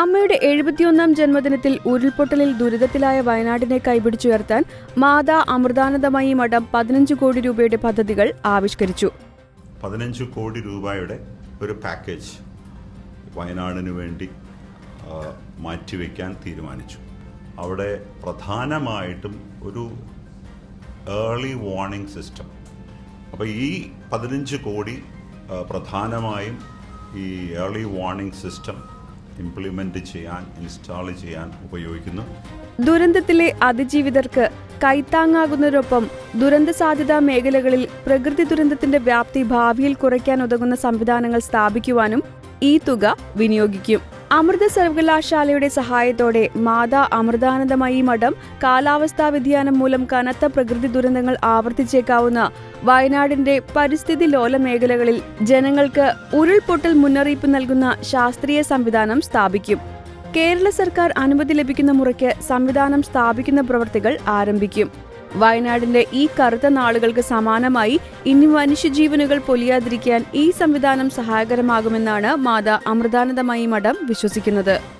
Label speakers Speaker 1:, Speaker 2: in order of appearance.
Speaker 1: അമ്മയുടെ എഴുപത്തിയൊന്നാം ജന്മദിനത്തിൽ ഉരുൾപൊട്ടലിൽ ദുരിതത്തിലായ വയനാടിനെ കൈപിടിച്ചുയർത്താൻ മാതാ അമൃതാനന്ദമയി മഠം പതിനഞ്ച് കോടി രൂപയുടെ പദ്ധതികൾ ആവിഷ്കരിച്ചു.
Speaker 2: പതിനഞ്ച് കോടി രൂപയുടെ ഒരു പാക്കേജ് വയനാടിന് വേണ്ടി മാറ്റിവെക്കാൻ തീരുമാനിച്ചു. അവിടെ പ്രധാനമായിട്ടും ഒരു ഏർലി വാർണിംഗ് സിസ്റ്റം അപ്പോൾ ഈ പതിനഞ്ച് കോടി പ്രധാനമായും ഈ ഏർലി വാർണിംഗ് സിസ്റ്റം ഇംപ്ലിമെന്റ് ചെയ്യാൻ ഇൻസ്റ്റാൾ ചെയ്യാൻ ഉപയോഗിക്കുന്നു.
Speaker 1: ദുരന്തത്തിലെ അതിജീവിതർക്ക് കൈത്താങ്ങാകുന്നതിനൊപ്പം ദുരന്ത സാധ്യതാ മേഖലകളിൽ പ്രകൃതി ദുരന്തത്തിന്റെ വ്യാപ്തി ഭാവിയിൽ കുറയ്ക്കാൻ ഉതകുന്ന സംവിധാനങ്ങൾ സ്ഥാപിക്കുവാനും ഈ തുക വിനിയോഗിക്കും. അമൃത സർവകലാശാലയുടെ സഹായത്തോടെ മാതാ അമൃതാനന്ദമയി മഠം കാലാവസ്ഥാ വ്യതിയാനം മൂലം കനത്ത പ്രകൃതി ദുരന്തങ്ങൾ ആവർത്തിച്ചേക്കാവുന്ന വയനാടിന്റെ പരിസ്ഥിതി ലോല മേഖലകളിൽ ജനങ്ങൾക്ക് ഉരുൾപൊട്ടൽ മുന്നറിയിപ്പ് നൽകുന്ന ശാസ്ത്രീയ സംവിധാനം സ്ഥാപിക്കും. കേരള സർക്കാർ അനുമതി ലഭിക്കുന്ന മുറയ്ക്ക് സംവിധാനം സ്ഥാപിക്കുന്ന പ്രവൃത്തികൾ ആരംഭിക്കും. വയനാടിന്റെ ഈ കറുത്ത നാളുകൾക്ക് സമാനമായി ഇനി മനുഷ്യജീവനുകൾ പൊലിയാതിരിക്കാൻ ഈ സംവിധാനം സഹായകരമാകുമെന്നാണ് മാതാ അമൃതാനന്ദമയി മഠം വിശ്വസിക്കുന്നത്.